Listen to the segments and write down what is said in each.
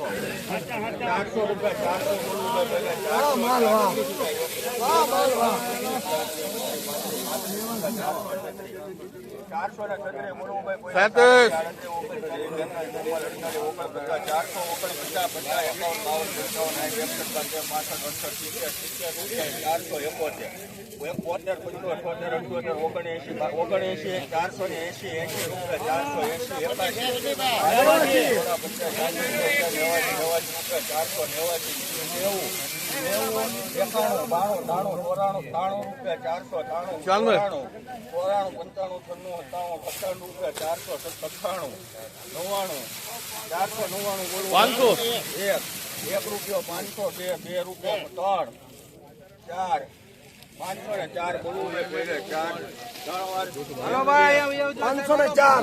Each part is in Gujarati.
ચારસો રૂપિયા ચારસો ચારસો ને છત્રીસ બોલવું ભાઈ સાતસ. ચારસો ચારસો એકોતેર એકોતેર પંચોતેર અઠોતેર અઠ્યોતેર ઓગણએંશી બા- ઓગણએંશી ચારસો ને એંશી એંશી રૂપિયા ચારસો એંશી એકાશી થોડા પચાસ સાઠ સિત્તેર નેવાસી નેવાસી રૂપિયા ચારસો નેવાસી નેવું નેવું એકાણું બાણું ત્રાણું ચોરાણું ત્રાણું રૂપિયા ચારસો ત્રાણું. ચોરાણું ચોરાણું પંચાણું છન્નું સત્તાણું સત્તાણું રૂપિયા ચારસો સત્તાણું નવ્વાણું ચારસો નવ્વાણું પાંચસો. એક એક રૂપિયો પાંચસો બે બે રૂપિયા ત્રણ ચાર પાંચસો ને ચાર બોલવું ચાર ત્રણ વાર પાંચસો ને ચાર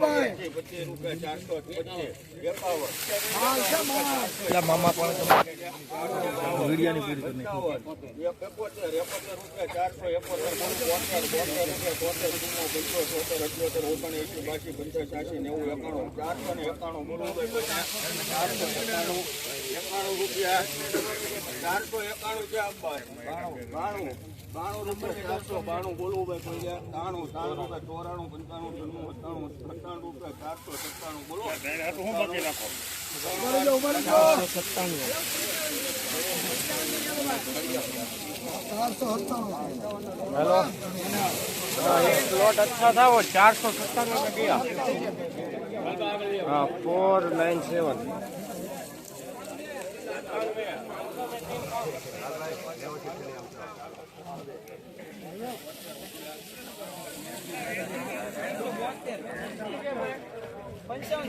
પચીસ રૂપિયા ચારસો પચીસ એકાવન એકોતેર એકોતેર રૂપિયા ચારસો ને એકાણું બોલવું ચારસો એકાણું એકાણું રૂપિયા. ચારસો એકાણું છે અબ્બાઈ બાણું બાણું. રૂપિયા ચારસો. બાણું બોલવું ભાઈ કોઈ ત્રાણું ત્રાણું રૂપિયા ચોરાણું પંચાણું છન્નું સત્તાણું સત્તાણું રૂપિયા ચારસો સત્તાણું બોલો. સત્તાણું પ્લોટ અચ્છા થાવો ચારસો સત્તાણું में ગયા હા ફોર पंचावन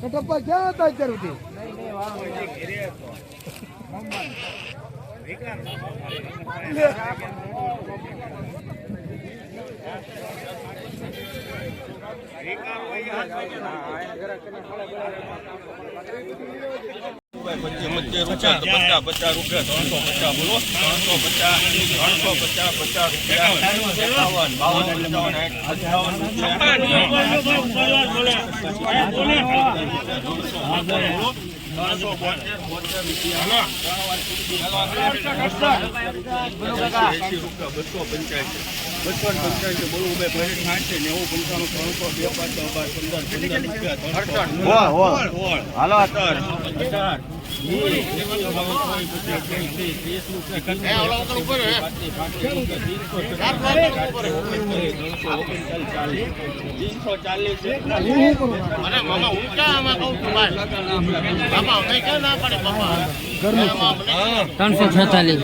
સેવન કટપ્પા ક્યાં હતા અત્યાર પચીસ પચાસ પચાસ પચાસ રૂપિયા ત્રણસો પચાસ બોલો ત્રણસો પચાસ ત્રણસો પચાસ પચાસ રૂપિયા એકાવન બાવન પંચાવન અઠાવન રૂપિયા રૂપિયા બસો પંચ્યાસી બસો પંચ્યાસી બોલું બે પહેલી સાઠ છે નેવું પંચાણું ત્રણસો બે પાંચ છ બાર પંદર પંદર રૂપિયા ચાલીસ ત્રણસો છેતાલીસ.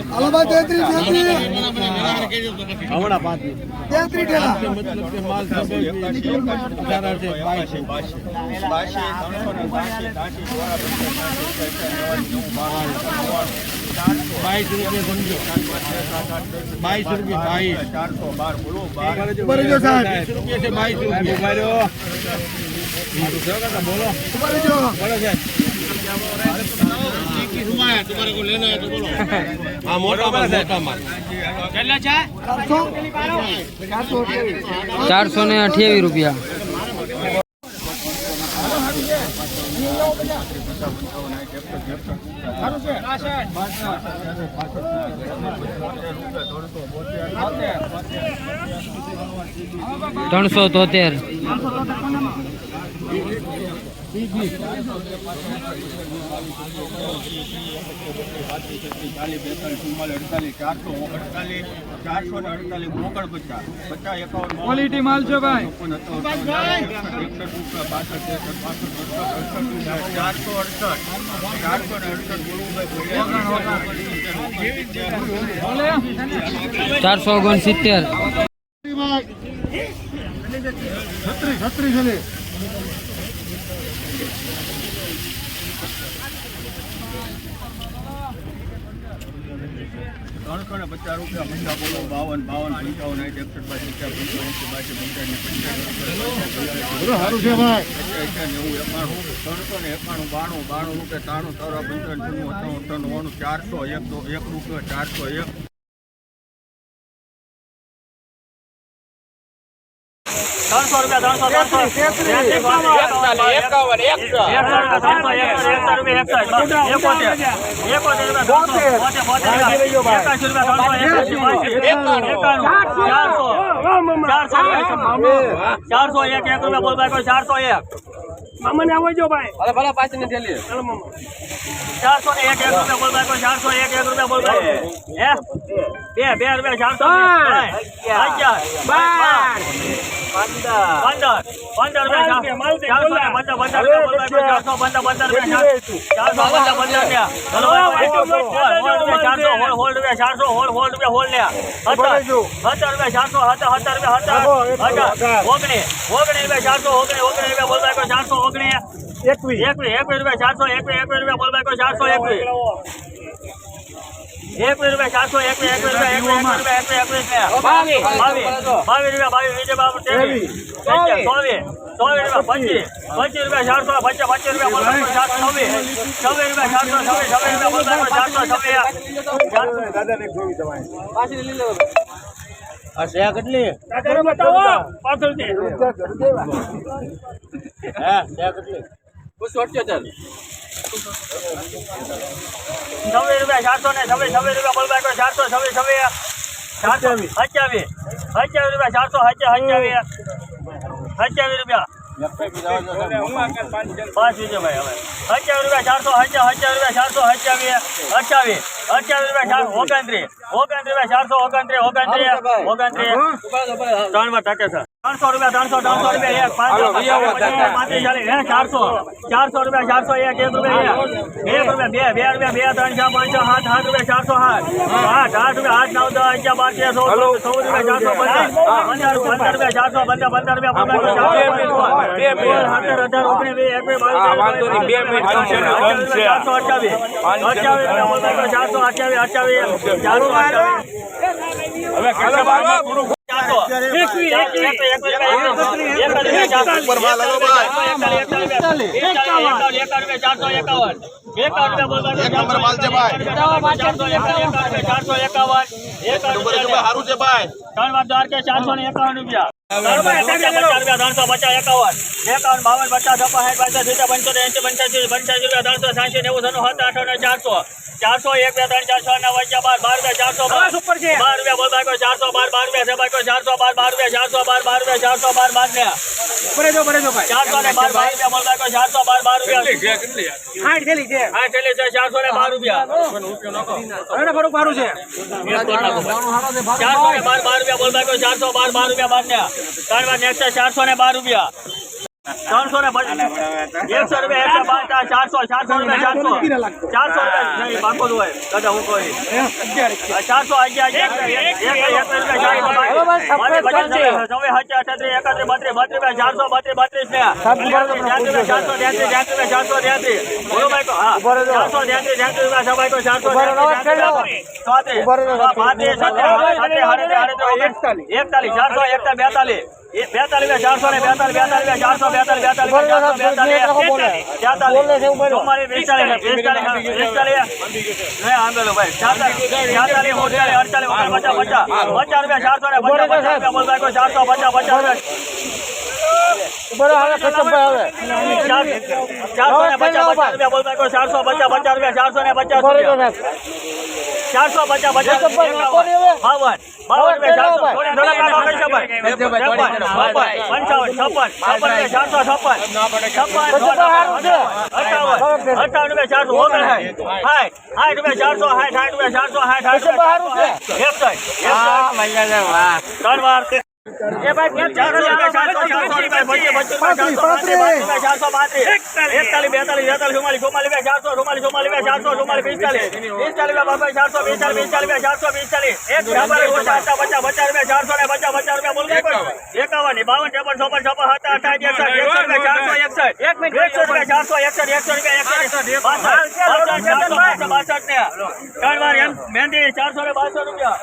બાવીસ રૂપિયા સમજો. બાવીસ રૂપિયા બાવીસ ચારસો બાર બોલો બાર. ઊભા રૂપિયા છે બાવીસ રૂપિયા. બોલો. બોલો સાહેબ. હા મોટા માલ મોટા માલ ચારસો ચારસો અઠ્યાવીસ ચારસો ને અઠ્યાવીસ રૂપિયા ત્રણસો તોતેર. ક્વોલિટી માલ છે ભાઈ. ચારસો અડસઠ ચારસો ને અડસઠ ચારસો ઓગણસિત્તેર છત્રીસ છત્રીસ ત્રણસો ને પચાસ રૂપિયા મંદા બોલો બાવન બાવન પંચાવન સાઠ એકસઠ બાસઠ પચાસ પંચાવન બાસઠ પંચાવન ભાઈ. નેવું એકાણું ત્રણસો ને એકાણું બાણું બાણું રૂપિયા ત્રાણું તારા પંચાવન છન્નું ત્રણ અઠાણું ચારસો એક એક રૂપિયો ચારસો એક. ત્રણસો એકાશી એકાણું એકાણું ચારસો રૂપિયા એક એક રૂપિયા બોલ ભાઈ ચારસો એક. મામાને આવજો ભાઈ. ભલે ભલે પાછી ને ચાલીએ ચારસો એક એક રૂપિયા બોલ ભાઈ ચારસો એક એક રૂપિયા બોલ ભાઈ. હે? બે બે રૂપિયા ચારસો અગિયાર. બાર. પંદર. પંદર રૂપિયા ચારસો ને પંદર પંદર રૂપિયા ચારસો પંદર પંદર રૂપિયા ચારસો પંદર પંદર ને ચલો હોલ હોલ રૂપિયા ચારસો હોલ હોલ રૂપિયા હોલ ને સત્તર. સત્તર રૂપિયા ચારસો સત્તર સત્તર રૂપિયા સત્તર ઓગણી ઓગણી રૂપિયા ચારસો ઓગણીસ ઓગણી રૂપિયા બોલ ભાઈ ચારસો ઓગણીસ એકવીસ. એકવીસ એકવીસ રૂપિયા ચારસો એકવીસ એકવીસ રૂપિયા બોલ ભાઈ ચારસો એકવીસ. એકવીસ રૂપિયા ચારસો એકવીસ એકવીસ રૂપિયા એકવીસ એકવીસ રૂપિયા એકવીસ એકવીસ ને બાવીસ બાવીસ રૂપિયા બાવીસ વિજય બાબુ ત્રેવીસ. ચોવીસ ચોવીસ. રૂપિયા પચીસ. પચીસ રૂપિયા ચારસો પચાસ પચીસ રૂપિયા બોલ ભાઈ ચારસો છવ્વીસ. છવ્વીસ રૂપિયા ચારસો છવ્વીસ છવ્વીસ રૂપિયા બોલ ભાઈ ચારસો છવ્વીસ રૂપિયા ચારસો ને છવ્વીસ છવ્વીસ રૂપિયા બોલ ભાઈ ચારસો છવ્વીસ છવ્વીસ ચારસો અઠ્યાવીસ અઠ્યાવીસ રૂપિયા ચારસો અઠ્યાવીસ અઠ્યાવીસ રૂપિયા. પાંચ વિજય ભાઈ હવે. અઠ્યાવીસ રૂપિયા ચારસો અઠ્યાવીસ રૂપિયા ચારસો અઠ્યાવીસ અઠ્યાવીસ. અઠ્યાવીસ રૂપિયા ચારસો ઓગણત્રીસ ઓગણત્રીસ રૂપિયા ચારસો ઓગણત્રીસ ઓગણત્રીસ ઓગણત્રીસ ત્રણમાં ટકે છે ત્રણસો રૂપિયા ત્રણસો ત્રણસો રૂપિયા એક પાંચસો પાંત્રીસ ચાલીસ હે ચારસો ચારસો રૂપિયા ચારસો એક એક રૂપિયા એક એક રૂપિયા બે બે રૂપિયા બે ત્રણ ચાર પાંચ છ સાત સાત રૂપિયા ચારસો સાત આઠ આઠ રૂપિયા આઠ નવ દસ અગિયાર બાર તેર ચૌદ ચૌદ રૂપિયા ચારસો પચાસ પંદર પંદર રૂપિયા ચારસો પંદર પંદર રૂપિયા પંદર ચારસો સત્તર અઢાર ઓગણીસ વીસ એકવીસ બાવીસ ચારસો અઠ્યાવીસ અઠ્યાવીસ રૂપિયા ચારસો અઠ્યાવીસ અઠ્યાવીસ ચારસો એકવીસ એકવીસ ચારસો ભાઈ. ચારસો એકાવન ચારસો એકાવન ચારસો એકાવન. ભાઈ ત્રણસો પચાસ એકાવન. એકાવન બાવન પચાસ સાઠ પચાસ સિત્તેર પંચોતેર એંસી પંચ્યાસી પંચ્યાસી રૂપિયા ત્રણસો સાંસી નેવું સનું સાત આઠ ને ચારસો. ચારસો એક બે ત્રણ ચારસો નવ બાર બાર રૂપિયા ચારસો બાર. બાર રૂપિયા બોલ ભાઈ ચારસો બાર બાર રૂપિયા છે ભાઈ ચારસો બાર બાર રૂપિયા ચારસો બાર બાર રૂપિયા ચારસો બાર બાર ને. ચારસો ને બાર બાર રૂપિયા બોલ ભાઈ ચારસો બાર બાર રૂપિયા. હા થેલી છે. ચારસો ને બાર રૂપિયા. ચારસો ને બાર બાર રૂપિયા બોલ ભાઈ ચારસો બાર બાર રૂપિયા બાર ને. ત્રણ વાર નેક્સ્ટ ચારસો ને બાર રૂપિયા. ત્રણસો ને એકસો રૂપિયા ચારસો ચારસો રૂપિયા ચારસો. ચારસો રૂપિયા નહીં બાકો હોય. દાદા હું કોઈ ચારસો ચારસો બત્રીસ બત્રીસ રૂપિયા ચારસો બત્રીસ બત્રીસ ને. ચારસો ત્યાંત્રીસ ચારસો ત્યાંત્રીસ. બોલો ભાઈ તો હા. ચારસો ત્યાંત્રીસ ત્યાંત્રીસ સભાઈ તો ચારસો પાંત્રીસ એકતાલીસ ચારસો એકતા બેતાલીસ. બેતાલીસ ચારસો ને બેતાલીસ બેતાલીસ ચારસો બેતાલીસ બેતાલીસ ચારસો પચાસ. પચાસ પચાસ રૂપિયા ચારસો ને પચાસ પચાસ રૂપિયા ભાઈ કોઈ ચારસો પચાસ પચાસ રૂપિયા. ચારસો ને પચાસ રૂપિયા ચારસો પચાસ પચાસ રૂપિયા ચારસો ને પચાસ રૂપિયા. ચારસો પચાસ પચાસ બાવન બાવન ચારસો. થોડી થોડા કામ કરી પંચાવન છપ્પન છપ્પન ચારસો છપ્પન. છપ્પન અઠાવન અઠાવન ચારસો સાઠ સાઠ રૂપિયા ચારસો સાઠ રૂપિયા ચારસો સાઠ રૂપિયા એકસઠ ત્રણ વાર એકાવન. બાવન ત્રેપન ચોપન છપ્પન હતા અઠાવીસ એકસઠ એક મિનિટ એકસો રૂપિયા ચારસો એકસઠ એકસો રૂપિયા બાસઠ. ને. ત્રણ વાર મહેંદી ચારસો ને બાસઠ રૂપિયા.